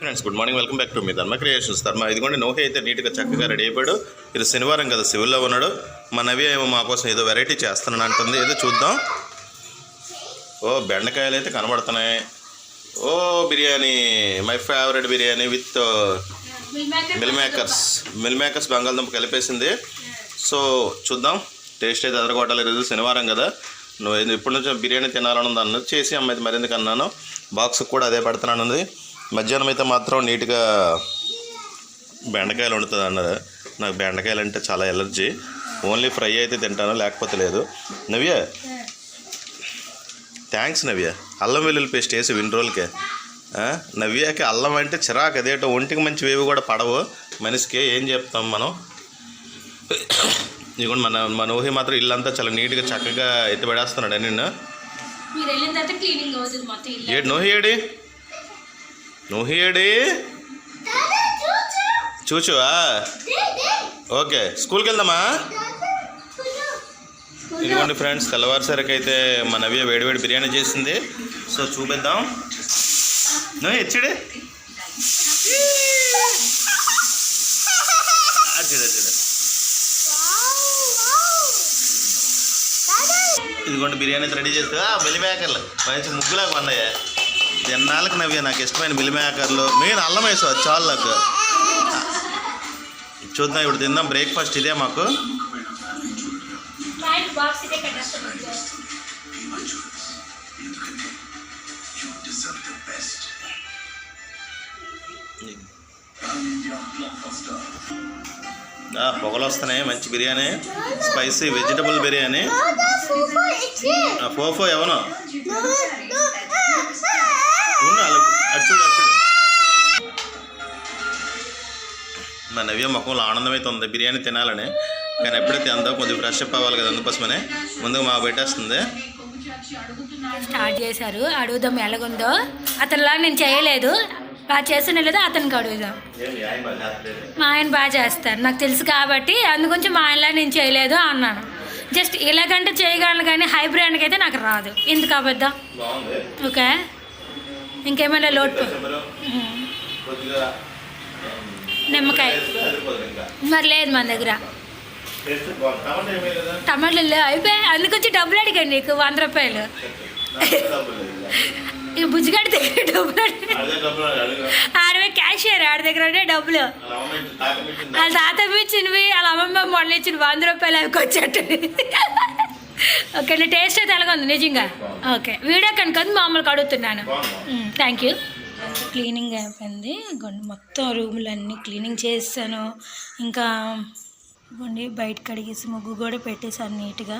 Friends good morning. Welcome back to me Dharma creations. ధర్మ ఇదిగోండి నోహే అయితే నీట్గా చక్కగా రెడీ అయిపోయాడు. ఇది శనివారం కదా సివిల్లో ఉన్నాడు. మా నవి ఏమో మా కోసం ఏదో వెరైటీ చేస్తానని అంటుంది. ఏదో చూద్దాం. ఓ బెండకాయలు అయితే కనబడుతున్నాయి. ఓ biryani. My favourite biryani with meal makers. Meal makers బంగాళదుంప కలిపేసింది. సో చూద్దాం. టేస్ట్ అయితే ఎదరగొట్టాలి శనివారం కదా. నువ్వు ఏదో ఇప్పటి నుంచో బిర్యానీ తినాలని ఉంది అన్నది చేసి అమ్మాయి మరిందుకు అన్నాను. బాక్స్ కూడా అదే పెడతానన్నది. ఉంది మధ్యాహ్నం అయితే మాత్రం నీట్గా బెండకాయలు వండుతుంది అన్నారు. నాకు బెండకాయలు అంటే చాలా ఎలర్జీ. ఓన్లీ ఫ్రై అయితే తింటాను లేకపోతే లేదు. నవ్య? థ్యాంక్స్ నవ్య. అల్లం వెల్లుల్లి పేస్ట్ వేసి విన్ని రోజులకే నవ్యకి అల్లం అంటే చిరాకు అదేటో ఒంటికి మంచి వేవి కూడా పడవు. మనిషికి ఏం చెప్తాం మనం? ఇదిగోండి మన మన ఊహి మాత్రం ఇల్లంతా చాలా నీట్గా చక్కగా ఎత్తి పడేస్తున్నాడు ఏడు నోహి ఏడి? నోహి ఏడి చూచువా ఓకే స్కూల్కి వెళ్దామా ఇదిగోండి ఫ్రెండ్స్ తెల్లవారుసరికి అయితే మన నవ్య వేడివేడి బిర్యానీ చేసింది. సో చూపిద్దాం. నో ఎచ్చడే అచ్చడే అచ్చడే ఇదిగోండి బిర్యానీ రెడీ చేస్తా మిలి మేకర్లు మంచి ముగ్గులాగా ఉన్నాయా ఎన్నాళ్ళకి నవ్వే? నాకు ఇష్టమైన మిలి మేకర్లు మెయిన్ అల్లం వేసావు చాలు నాకు. చూద్దాం ఇప్పుడు తిందాం. బ్రేక్ఫాస్ట్ ఇదే మాకు. పొగలు వస్తున్నాయి మంచి బిర్యానీ. Spicy vegetable biryani. ఫోఫో ఎవనో ఉన్న అటు చూడు అటు చూడు మా నవ్య ముఖంలో ఆనందం అయితే ఉంది బిర్యానీ తినాలని. కానీ ఎప్పుడైతే అందో కొద్దిగా ఫ్రెష్ అప్ అవ్వాలి కదా అందుకోసమనే ముందుగా మాకు పెట్టేస్తుంది. స్టార్ట్ చేశారు. అడుగుదాం ఎలాగుందో. అతనిలా నేను చేయలేదు. బాగా చేస్తున్నా లేదో అతనికి అడుగుదాం. మా ఆయన బాగా చేస్తారు. నాకు తెలుసు కాబట్టి అందుగురించి మా ఆయనలా నేను చేయలేదు అన్నాను. జస్ట్ ఇలాగంటే చేయగలను కానీ హై బ్రాండ్కి అయితే నాకు రాదు. ఎందుకు అబద్ధం? ఓకే. ఇంకేమైనా లోటు నిమ్మకాయ. ఇంకా మరి లేదు మన దగ్గర. టమాటాలు లేవు. అయిపోయి అందుకొచ్చి డబ్బులు అడిగాను నీకు వంద రూపాయలు. నాకు డబ్బులు లేదు. ఈ బుజ్జిగాడి దగ్గర డబ్బులు ఆడవే క్యాషియర్ ఆడి దగ్గర ఉండే డబ్బులు. వాళ్ళ తాత ఇచ్చినవి వాళ్ళ అమ్మమ్మ మొన్న ఇచ్చిన వంద రూపాయలు అవి వచ్చేట్టు ఓకే టేస్ట్ అయితే ఎలాగ ఉంది నిజంగా? ఓకే వీడియో కనుక మామూలుగా అడుగుతున్నాను. థ్యాంక్ యూ క్లీనింగ్ అయిపోయింది మొత్తం రూములన్నీ క్లీనింగ్ చేస్తాను. ఇంకా ఇవ్వండి బయట కడిగేసి ముగ్గు కూడా పెట్టేశాను నీట్గా.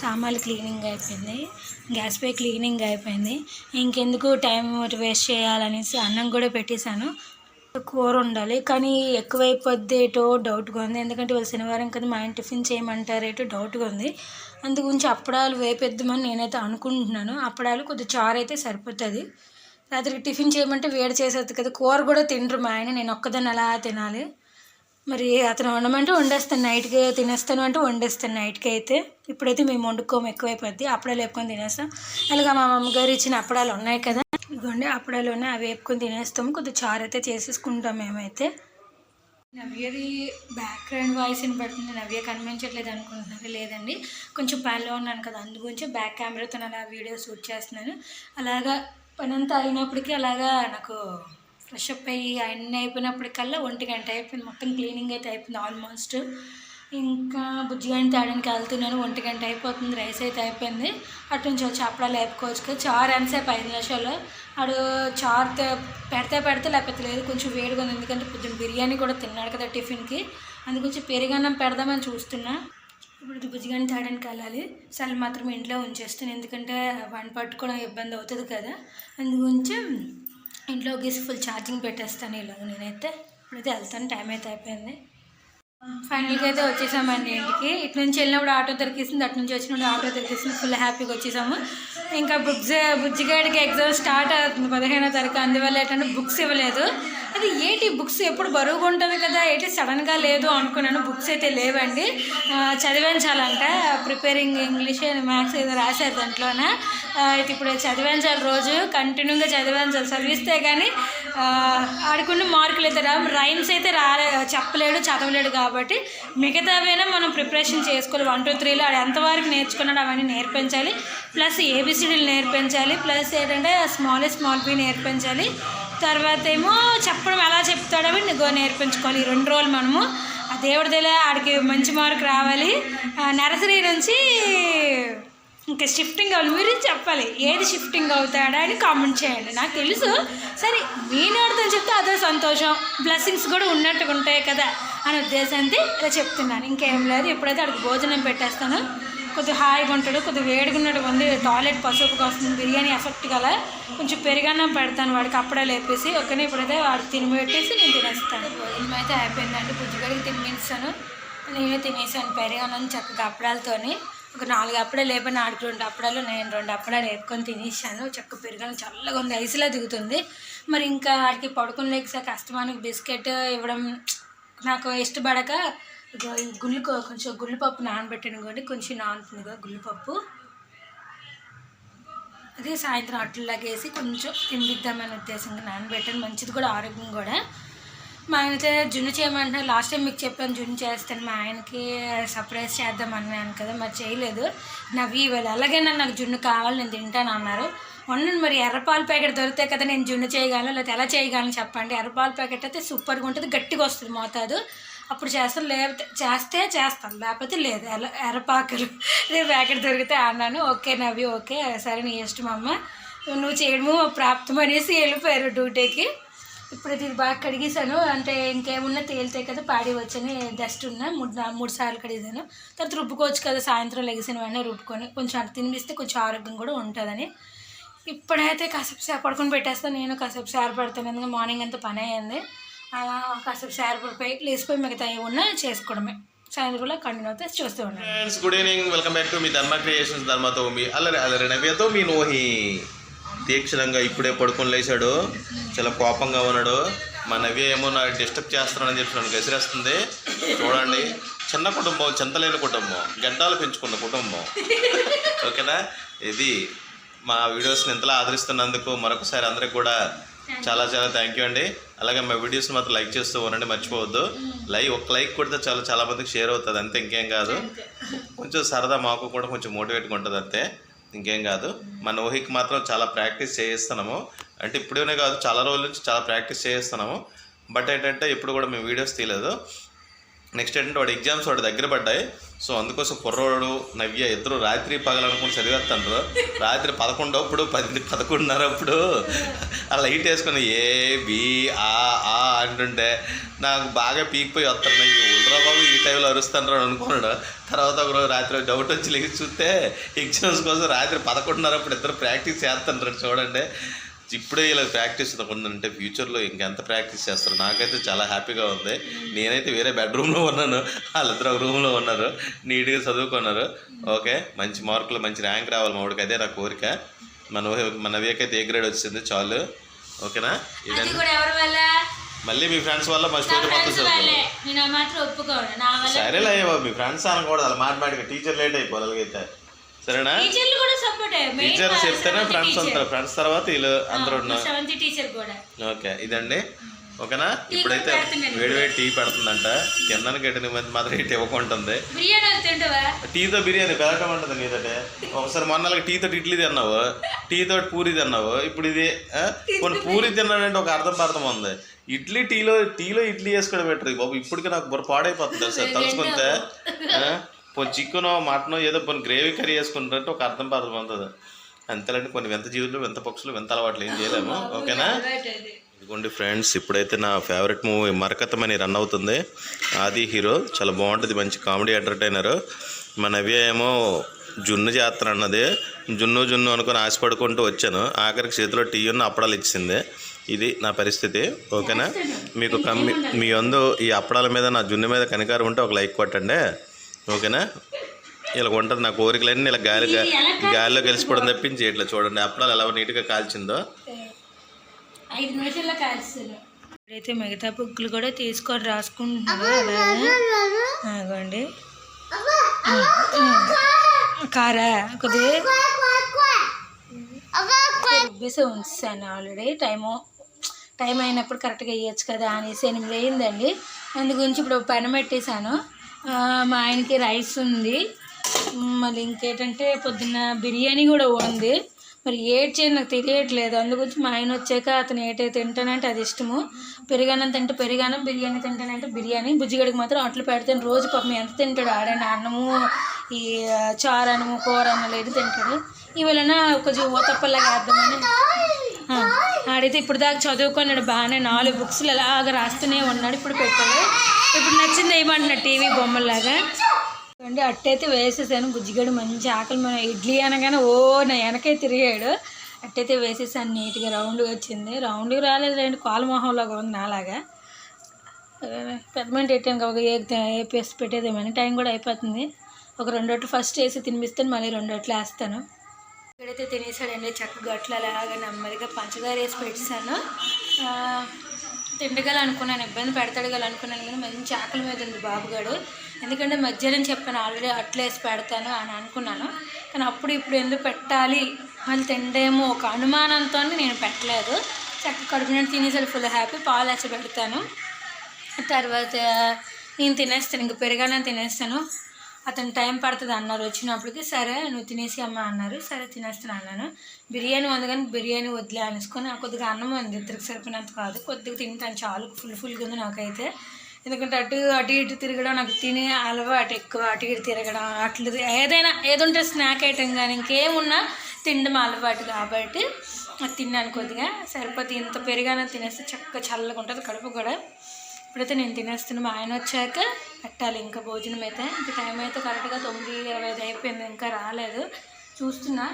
సామాన్లు క్లీనింగ్ అయిపోయింది గ్యాస్ పై క్లీనింగ్ అయిపోయింది ఇంకెందుకు టైం వేస్ట్ చేయాలనేసి అన్నం కూడా పెట్టేశాను. కూర ఉండాలి కానీ ఎక్కువైపోద్ది ఏటో డౌట్గా ఉంది. ఎందుకంటే వాళ్ళు శనివారం కదా మా ఆయన టిఫిన్ చేయమంటారు ఏటో డౌట్గా ఉంది. అందు గురించి అప్పడాలు వేపేద్దామని నేనైతే అనుకుంటున్నాను. అప్పడాలు కొద్దిగా చారు అయితే సరిపోతుంది. రాత్రికి టిఫిన్ చేయమంటే వేడి చేసేది కదా కూర కూడా తినరు మా ఆయన. నేను ఒక్కదాన్ని అలా తినాలి. మరి అతను వండమంటే వండేస్తాను. నైట్కి తినేస్తాను అంటే వండేస్తాను నైట్కి అయితే ఇప్పుడైతే మేము వండుకోము ఎక్కువైపోద్ది. అప్పడాలు వేపుకొని తినేస్తాం. అలాగా మా అమ్మగారు ఇచ్చిన అప్పడాలు ఉన్నాయి కదా ఇదిగోండి అప్పడాలు ఉన్నాయి. అవి వేపుకొని తినేస్తాము. కొద్దిగా చారు అయితే చేసేసుకుంటాం మేమైతే. నవ్యది బ్యాక్గ్రౌండ్ వాయిస్ పడుతుంది నవ్య కనిపించట్లేదు అనుకుంటున్నారు లేదండి. కొంచెం పనిలో ఉన్నాను కదా అందు గురించి బ్యాక్ కెమెరాతో అలా వీడియో షూట్ చేస్తున్నాను. అలాగా పని అంతా అయినప్పటికీ అలాగా నాకు ఫ్రెష్ అప్ అయ్యి అన్నీ అయిపోయినప్పటికల్లా ఒంటి గంట అయిపోయింది. మొత్తం క్లీనింగ్ అయితే అయిపోయింది ఆల్మోస్ట్ ఇంకా బుజ్జిగాని తేడానికి వెళ్తున్నాను. ఒంటి గంట అయిపోతుంది. రైస్ అయితే అయిపోయింది. అటు నుంచి వచ్చి అప్పుడాలు వేపుకోవచ్చు కదా. చారు ఎంతసేపు? ఐదు నిమిషాలు. ఆడు చారుతో పెడితే పెడితే లేకపోతే లేదు కొంచెం వేడిగా ఉంది. ఎందుకంటే పొద్దున్న బిర్యానీ కూడా తిన్నాడు కదా టిఫిన్కి. అందుకొంచెం పెరిగన్నం పెడదామని చూస్తున్నా. ఇప్పుడు ఇది బుజ్జిగాని తేడానికి వెళ్ళాలి. సరే మాత్రం ఇంట్లో ఉంచేస్తాను. ఎందుకంటే వన్ పట్టుకోవడం ఇబ్బంది అవుతుంది కదా. అందుగురించి ఇంట్లో గీసి ఫుల్ ఛార్జింగ్ పెట్టేస్తాను ఇలా నేనైతే. ఇప్పుడైతే వెళ్తాను. టైం అయితే అయిపోయింది. ఫైనల్గా అయితే వచ్చేసామండి ఇంటికి. ఇటు నుంచి వెళ్ళినప్పుడు ఆటో దొరికిస్తుంది అటు నుంచి వచ్చినప్పుడు ఆటో దొరికిస్తుంది ఫుల్ హ్యాపీగా వచ్చేసాము. ఇంకా బుక్స్ బుజ్జిగాడికి ఎగ్జామ్ స్టార్ట్ అవుతుంది పదిహేనో తారీఖు అందువల్ల ఏంటంటే బుక్స్ ఇవ్వలేదు. అది ఏంటి? బుక్స్ ఎప్పుడు బరువుగా ఉంటుంది కదా ఏంటి? సడన్గా లేదు అనుకున్నాను బుక్స్ అయితే లేవండి. చదివించాలంట ప్రిపేరింగ్ ఇంగ్లీష్ అండ్ మ్యాథ్స్ ఏదో రాశారు దాంట్లోన? అయితే ఇప్పుడు చదివించాలి రోజు కంటిన్యూగా చదివించాలి చదివిస్తే కానీ ఆడుకున్న మార్కులు అయితే రా రైమ్స్ అయితే రాలే చెప్పలేడు చదవలేడు కాబట్టి మిగతావైనా మనం ప్రిపరేషన్ చేసుకోవాలి. వన్ టూ త్రీలో ఆడు ఎంతవరకు నేర్చుకున్నాడు అవన్నీ నేర్పించాలి. ప్లస్ ఏబిసిడీలు నేర్పించాలి. ప్లస్ ఏంటంటే స్మాల్ స్మాల్ బి నేర్పించాలి. తర్వాత ఏమో చెప్పడం ఎలా చెప్తాడో నీకు నేర్పించుకోవాలి. ఈ రెండు రోజులు మనము ఆ దేవుడి దగ్గర ఆడికి మంచి మార్క్ రావాలి. నర్సరీ నుంచి ఇంకా షిఫ్టింగ్ అవ్వాలి. మీరు చెప్పాలి. ఏది షిఫ్టింగ్ అవుతాడా అని కామెంట్ చేయండి. నాకు తెలుసు. సరే మీ నోటితో చెప్తే అదే సంతోషం. బ్లెస్సింగ్స్ కూడా ఉన్నట్టుగా ఉంటాయి కదా అనే ఉద్దేశంతో ఇలా చెప్తున్నాను. ఇంకేం లేదు. ఇప్పుడైతే అడిగి భోజనం పెట్టేస్తాను కొద్దిగా హాయిగా ఉంటాడు కొద్దిగా వేడిగా ఉన్నట్టు ఉంది టాయిలెట్ పసుపుగా వస్తుంది బిర్యానీ ఎఫెక్ట్ గల కొంచెం పెరిగన్నం పెడతాను వాడికి అప్పుడే లేపేసి ఒకనే ఇప్పుడైతే వాడు తినిపెట్టేసి నేను తినేస్తాను. భోజనం అయితే అయిపోయిందండి. బుజ్జిగడికి తినిపించాను నేనే తినేసాను పెరిగన్నం చక్కగా అప్పడాలతోని. ఒక నాలుగు అప్పుడే లేపని ఆడికి రెండు అప్పడాలు నేను రెండు అప్పడాలు వేపుకొని తినేసాను. చక్క పెరగని చల్లగా ఉంది ఐసులా దిగుతుంది. మరి ఇంకా ఆడికి పడుకుని లేక కష్టమానికి బిస్కెట్ ఇవ్వడం నాకు ఇష్టపడక ఇగో ఈ గుళ్ళు కొంచెం గుల్లపప్పు నానబెట్టాను కానీ కొంచెం నానుతుంది కదా గుళ్ళు అదే సాయంత్రం అట్లలాగా వేసి కొంచెం తిండిద్దామనే ఉద్దేశంగా నానబెట్టాను మంచిది కూడా ఆరోగ్యం కూడా. మా ఆయనతో జున్ను చేయమంటున్నారు. లాస్ట్ టైం మీకు చెప్పాను జున్ను చేస్తాను మా ఆయనకి సర్ప్రైజ్ చేద్దాం అన్నాను కదా మరి చేయలేదు. నవ్వి ఇవ్వాలి అలాగైనా నాకు జున్ను కావాలి నేను తింటాను అన్నారు. మొన్న మరి ఎర్రపాలు ప్యాకెట్ దొరికితే కదా నేను జున్ను చేయగలను లేకపోతే ఎలా చేయగలను చెప్పండి. ఎర్రపాలు ప్యాకెట్ అయితే సూపర్గా ఉంటుంది గట్టిగా వస్తుంది మోతాదు. అప్పుడు చేస్తాను లేకపోతే చేస్తే చేస్తాను లేకపోతే లేదు. ఎర్ర ఎర్రపాకలు. రేపు ప్యాకెట్ దొరికితే అన్నాను ఓకే నవ్వి ఓకే సరే నీ ఇష్టం అమ్మ. నువ్వు చేయడము ప్రాప్తం అనేసి వెళ్ళిపోయారు డ్యూటీకి. ఇప్పుడు ఇది బాగా కడిగేసాను అంటే ఇంకేమున్నా తేలితే కదా పాడి వచ్చని డస్ట్ ఉన్నా మూడు మూడు సార్లు కడిగాను తర్వాత రుబ్బుకోవచ్చు కదా సాయంత్రం లెగిసిన వెంటనే రుబ్బుకొని కొంచెం అటు తినిపిస్తే కొంచెం ఆరోగ్యం కూడా ఉంటుందని. ఇప్పుడైతే కాసేపు సేపు పడుకొని పెట్టేస్తాను నేను కాసేపు సేర ఎందుకంటే మార్నింగ్ అంతా పని అయ్యింది. అలా కాసేపు సేర పడిపోయి లేచిపోయి మిగతా ఏమున్నా చేసుకోవడమే. సాయంత్రం కూడా కంటిన్యూ అయితే చూస్తూ friends good evening welcome back to me Dharma creations ధర్మతో మీ అల్లరి అల్లరి నవ్యతో మీ నోహి. తీక్షణంగా ఇప్పుడే పడుకొని లేచాడు. చాలా కోపంగా ఉన్నాడు. మా నవ్య ఏమో నాకు డిస్టర్బ్ చేస్తున్నానని చెప్పి నన్ను గసిరేస్తుంది. చూడండి. చిన్న కుటుంబం చింతలేని కుటుంబం. గడ్డాలు పెంచుకున్న కుటుంబం. ఓకేనా? ఇది మా వీడియోస్ని ఇంతలా ఆదరిస్తున్నందుకు మరొకసారి అందరికి కూడా చాలా చాలా థ్యాంక్ యూ అండి. అలాగే మా వీడియోస్ని మాత్రం లైక్ చేస్తూ ఉండండి మర్చిపోవద్దు. లైక్ ఒక లైక్ కొడితే చాలా చాలా మందికి షేర్ అవుతుంది అంతే ఇంకేం కాదు. కొంచెం సరదా మాకు కూడా కొంచెం మోటివేట్గా ఉంటుంది అంతే. ఇంకేం కాదు. మన ఊహికి మాత్రం చాలా ప్రాక్టీస్ చేయిస్తున్నాము. అంటే ఇప్పుడేనే కాదు చాలా రోజుల నుంచి చాలా ప్రాక్టీస్ చేయిస్తున్నాము. బట్ ఏంటంటే ఇప్పుడు కూడా మేము వీడియోస్ తీయలేదు. నెక్స్ట్ ఏంటంటే వాడు ఎగ్జామ్స్ వాడు దగ్గర పడ్డాయి. సో అందుకోసం కుర్రోడు నవ్య ఇద్దరు రాత్రి పగలనుకుని చదివేస్తాండ్రు రాత్రి పదకొండప్పుడు పది పదకొండున్నర అప్పుడు ఆ లైట్ వేసుకొని ఏ బి ఆ ఆ అంటుంటే నాకు బాగా పీకిపోయి వస్తాను. ఉల్రా బాబు ఈ టైంలో అరుస్తాను అనుకున్నాడు. తర్వాత ఒకరోజు రాత్రి డౌట్ వచ్చి లేచి చూస్తే ఎగ్జామ్స్ కోసం రాత్రి పదకొండున్నర అప్పుడు ఇద్దరు ప్రాక్టీస్ చేస్తాను చూడండి. ఇప్పుడే ఇలా ప్రాక్టీస్ ఉందంటే ఫ్యూచర్లో ఇంకెంత ప్రాక్టీస్ చేస్తారు? నాకైతే చాలా హ్యాపీగా ఉంది. నేనైతే వేరే బెడ్రూమ్లో ఉన్నాను. వాళ్ళిద్దరు ఒక రూమ్లో ఉన్నారు. నీట్గా చదువుకున్నారు. ఓకే. మంచి మార్కులు మంచి ర్యాంక్ రావాలి మా వాడికి. అదే నా కోరిక. మన మన నవ్యకైతే ఏ గ్రేడ్ వచ్చింది? చాలు. ఓకేనా? ఇదండి మళ్ళీ మీ ఫ్రెండ్స్ వల్ల మా స్టోరీ మొత్తం సరేలే మీ ఫ్రెండ్స్ అనకూడదు. అలా మాట్లాడిక టీచర్ లేట్ అయిపోవాలి అలాగైతే. సరేనా? టీచర్లు కూడా సపోర్ట్ టీచర్ చెప్తేనే ఫ్రెండ్స్ ఉంటారు. ఫ్రెండ్స్ తర్వాత వీళ్ళు అందరూ ఉన్నారు. సెవెంత్ టీచర్ కూడా. ఓకే ఇదండి. ఓకేనా? ఇప్పుడైతే పెడుతున్నాను. వేడి వేడి టీ పెడుతుందంట. తిన్నాను గట్టిన మంది మాత్రం ఇటు ఇవ్వకుంటుంది. టీతో బిర్యానీ పెరగమంటుంది నీతోటే. ఒకసారి మొన్నలకి టీతో ఇడ్లీ తిన్నావు. టీతో పూరి తిన్నావు. ఇప్పుడు ఇది? కొన్ని పూరి తిన్నాడంటే ఒక అర్థం అర్థం ఉంది. ఇడ్లీ టీలో టీలో ఇడ్లీ వేసుకోవడం బెటర్ బాబు ఇప్పటికే నాకు బుర్ర పాడైపోతుంది సార్ తలుచుకుంటే పోనీ చికెన్ మటన్ ఏదో కొన్ని గ్రేవీ కర్రీ వేసుకుంటారంటే ఒక అర్థం అర్థం అవుతుంది. అంతేలంటే కొన్ని వింత జీవులు వింత పక్షులు వింత అలవాట్లు ఏం చేయలేము. ఓకేనా? ఇదిగోండి ఫ్రెండ్స్ ఇప్పుడైతే నా ఫేవరెట్ మూవీ మరకతం అని రన్ అవుతుంది. ఆది హీరో చాలా బాగుంటుంది మంచి కామెడీ ఎంటర్టైనర్. మన నవ్య ఏమో జున్ను చేస్తాను అన్నది. జున్ను జున్ను అనుకుని ఆశపడుకుంటూ వచ్చాను. ఆఖరికి చేతిలో టీ ఉన్న అప్పడాలు ఇచ్చింది. ఇది నా పరిస్థితి ఓకేనా? మీకు కమ్మి మీ అందు ఈ అప్పడాల మీద నా జున్ను మీద కనికారం ఉంటే ఒక లైక్ కొట్టండి. ఓకేనా? ఇలా ఉంటుంది నా కోరికలన్నీ ఇలా గాలి గాలిలో కలిసిపోవడం తప్పించి ఇట్లా చూడండి. అప్పడాలు ఎలా నీట్గా కాల్చిందో. ఐదు నిమిషాల్లో కాల్చాను అయితే మిగతా బుక్లు కూడా తీసుకొని రాసుకుంటున్నాడు అలాగే. అగోండి. కారా కొద్దిగా రుబ్బేసి ఉంచాను ఆల్రెడీ టైము టైం అయినప్పుడు కరెక్ట్గా వేయచ్చు కదా అనేసి ఎనిమిది అయిందండి అందు గురించి ఇప్పుడు పెన పెట్టేశాను. మా ఆయనకి రైస్ ఉంది. మళ్ళీ ఇంకేంటంటే పొద్దున్న బిర్యానీ కూడా ఉంది. మరి ఏడ్ చేయాలి నాకు తెలియట్లేదు. అందుగురించి మా ఆయన వచ్చాక అతను ఏటైతే తింటానంటే అది ఇష్టము. పెరిగానం తింటే పెరిగానం బిర్యానీ తింటానంటే బిర్యానీ. బుజ్జిగడికి మాత్రం అట్లు పెడతాను. రోజు పాపం ఎంత తింటాడు ఆడైనా అన్నము ఈ చారు అన్నము కూర అన్నం లేదు తింటాడు ఇవాళ కొంచెం ఓతప్పలాగా వేద్దామని ఆడైతే ఇప్పుడు దాకా చదువుకున్నాడు బాగానే. నాలుగు బుక్స్లు అలాగా రాస్తూనే ఉన్నాడు ఇప్పుడు పెట్టాడు. ఇప్పుడు నచ్చింది ఏమంటున్నాడు టీవీ బొమ్మలాగా అంటే అట్టయితే వేసేసాను. బుజ్జిగాడు మంచి ఆకలి మన ఇడ్లీ అనగానే ఓ నా వెనకే తిరిగాడు. అట్టయితే వేసేసాను నీట్గా రౌండ్గా వచ్చింది. రౌండ్గా రాలేదు రెండు కాలు ఉంది నాలాగా. పెద్దమంటే ఎట్టాను ఏ ఒక ఏపీఎస్ పెట్టేదేమని టైం కూడా అయిపోతుంది. ఒక రెండు ఫస్ట్ వేసి తినిపిస్తాను మళ్ళీ రెండు వేస్తాను. ఇక్కడైతే తినేసాడండి చక్కగా అట్లా అలాగా నెమ్మదిగా పంచదార వేసి పెట్టేశాను. ఆ, తిండగల అనుకున్నాను ఇబ్బంది పెడతాడు గల అనుకున్నాను కానీ మంచి ఆకలి మీద ఉంది బాబుగాడు. ఎందుకంటే మధ్యాహ్నం చెప్పాను ఆల్రెడీ అట్లా వేసి పెడతాను అని అనుకున్నాను. కానీ అప్పుడు ఇప్పుడు ఎందుకు పెట్టాలి? మళ్ళీ తిండేమో ఒక అనుమానంతో నేను పెట్టలేదు. చక్క కడుపు నిండా తినేసాడు ఫుల్ హ్యాపీ పాలు వేసి పెడతాను. తర్వాత నేను తినేస్తాను ఇంక పెరగానే తినేస్తాను. అతను టైం పడుతుంది అన్నారు. వచ్చినప్పటికి సరే నువ్వు తినేసి అమ్మ అన్నారు. సరే తినేస్తాను అన్నాను. బిర్యానీ ఉంది కానీ బిర్యానీ వదిలే అనేసుకొని కొద్దిగా అన్నం ఉంది. ఇద్దరికి సరిపోయినంత కాదు. కొద్దిగా తింటాను. చాలు ఫుల్ ఫుల్గా ఉంది నాకైతే. ఎందుకంటే అటు అటు ఇటు తిరగడం నాకు తినే అలవాటు ఎక్కువ. అటు ఇటు తిరగడం అట్లు ఏదైనా ఏదుంటే స్నాక్ ఐటెం కానీ ఇంకేమున్నా తినడం అలవాటు కాబట్టి అది తిన్నాను కొద్దిగా. సరిపోతే ఇంత పెరిగానే తినేస్తే చక్కగా చల్లగా ఉంటుంది. కడుపు కూడా. ఇప్పుడైతే నేను తినేస్తున్నా మా ఆయన వచ్చాక పెట్టాలి ఇంకా భోజనం అయితే. ఇంకా టైం అయితే కరెక్ట్గా తొమ్మిది ఇరవై ఐదు అయిపోయింది ఇంకా రాలేదు. చూస్తున్నా.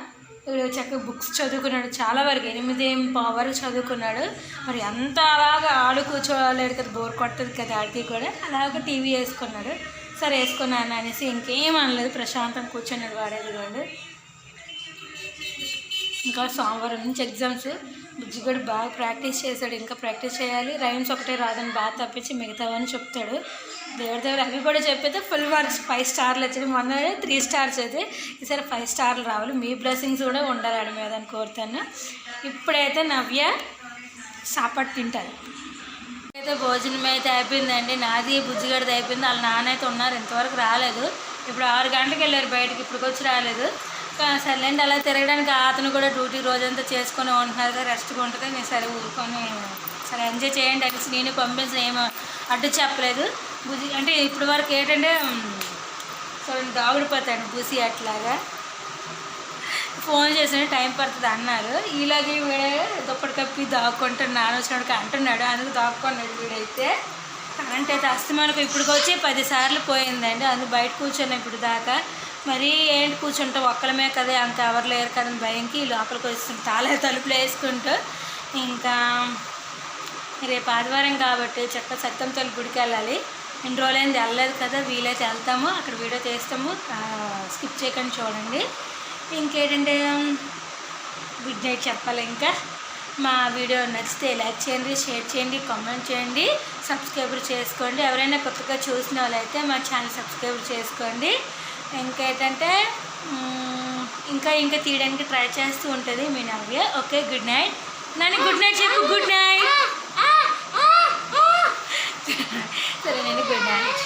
వీడు చక్కగా బుక్స్ చదువుకున్నాడు. చాలా వరకు ఎనిమిది పవర్ చదువుకున్నాడు. మరి అంత అలాగా ఆడు కూర్చోలేడు కదా బోర్ కొట్టదు కదా ఆడికి కూడా. అలాగ టీవీ వేసుకున్నాడు. సరే వేసుకున్నాను అనేసి ఇంకేం అనలేదు. ప్రశాంతం కూర్చున్నాడు వాడేది కూడా ఇంకా సోమవారం నుంచి ఎగ్జామ్స్ బుజ్జిగడు బాగా ప్రాక్టీస్ చేశాడు ఇంకా ప్రాక్టీస్ చేయాలి. రైమ్స్ ఒకటే రాదని బాగా తప్పించి మిగతావని చెప్తాడు. దేవుడి దగ్గర అవి కూడా చెప్పితే ఫుల్ మార్క్స్ ఫైవ్ స్టార్లు వచ్చాయి మొన్న త్రీ స్టార్స్ అయితే ఈసారి ఫైవ్ స్టార్లు రావాలి. మీ బ్లెస్సింగ్స్ కూడా ఉండాలి ఆడి మీద అని కోరుతాను ఇప్పుడైతే నవ్య సాపాటు తింటారు అయితే భోజనం అయితే అయిపోయిందండి. నాది బుజ్జిగడిది అయిపోయింది. వాళ్ళ నాన్న అయితే ఉన్నారు. ఇంతవరకు రాలేదు. ఇప్పుడు ఆరు గంటలకు వెళ్ళారు బయటకి. ఇప్పటికొచ్చి వచ్చి రాలేదు. సర్లేండి అలా తిరగడానికి అతను కూడా డ్యూటీ రోజంతా చేసుకొని ఉంటున్నారు కదా రెస్ట్గా ఉంటుంది. నేను సరే ఊరుకొని సరే ఎంజాయ్ చేయండి అనేసి నేను పంపించిన ఏమో అడ్డు చెప్పలేదు. బుజి అంటే ఇప్పటి వరకు ఏంటంటే చూడండి దాగుడిపోతాడు బుసి అట్లాగా. ఫోన్ చేసిన టైం పడుతుంది అన్నారు. ఇలాగే వీడే దుప్పటి కప్పి దాక్కుంటాడు నాన్న వచ్చినప్పుడు అంటున్నాడు. అందుకు దాక్కున్నాడు వీడైతే. కరెంట్ అయితే అస్తమానకు ఇప్పటికి వచ్చి పదిసార్లు పోయిందండి. అందుకు బయట కూర్చొని ఇప్పుడు దాకా మరి ఏంటి కూర్చుంటాం ఒక్కలమే కదా అంత ఎవరు లేరు కదా భయంకి లోపలికి వస్తుంది. తాళే తలుపులు వేసుకుంటూ ఇంకా రేపు ఆదివారం కాబట్టి చక్క సత్యం తల్లి గుడికి వెళ్ళాలి. ఎన్ని రోజులైంది వెళ్ళలేదు కదా వీలైతే వెళ్తాము. అక్కడ వీడియో చేస్తాము స్కిప్ చేయకుండా చూడండి. ఇంకేంటంటే గుడ్ నైట్ చెప్పాలి ఇంకా. మా వీడియో నచ్చితే లైక్ చేయండి షేర్ చేయండి కామెంట్ చేయండి సబ్స్క్రైబర్ చేసుకోండి. ఎవరైనా కొత్తగా చూసిన వాళ్ళైతే మా ఛానల్ సబ్స్క్రైబ్ చేసుకోండి. ఇంకేంటంటే ఇంకా ఇంకా తీయడానికి ట్రై చేస్తూ ఉంటుంది మీ Navya okay good night Nani good night చెప్పు గుడ్ నైట్ సరే నేను గుడ్ నైట్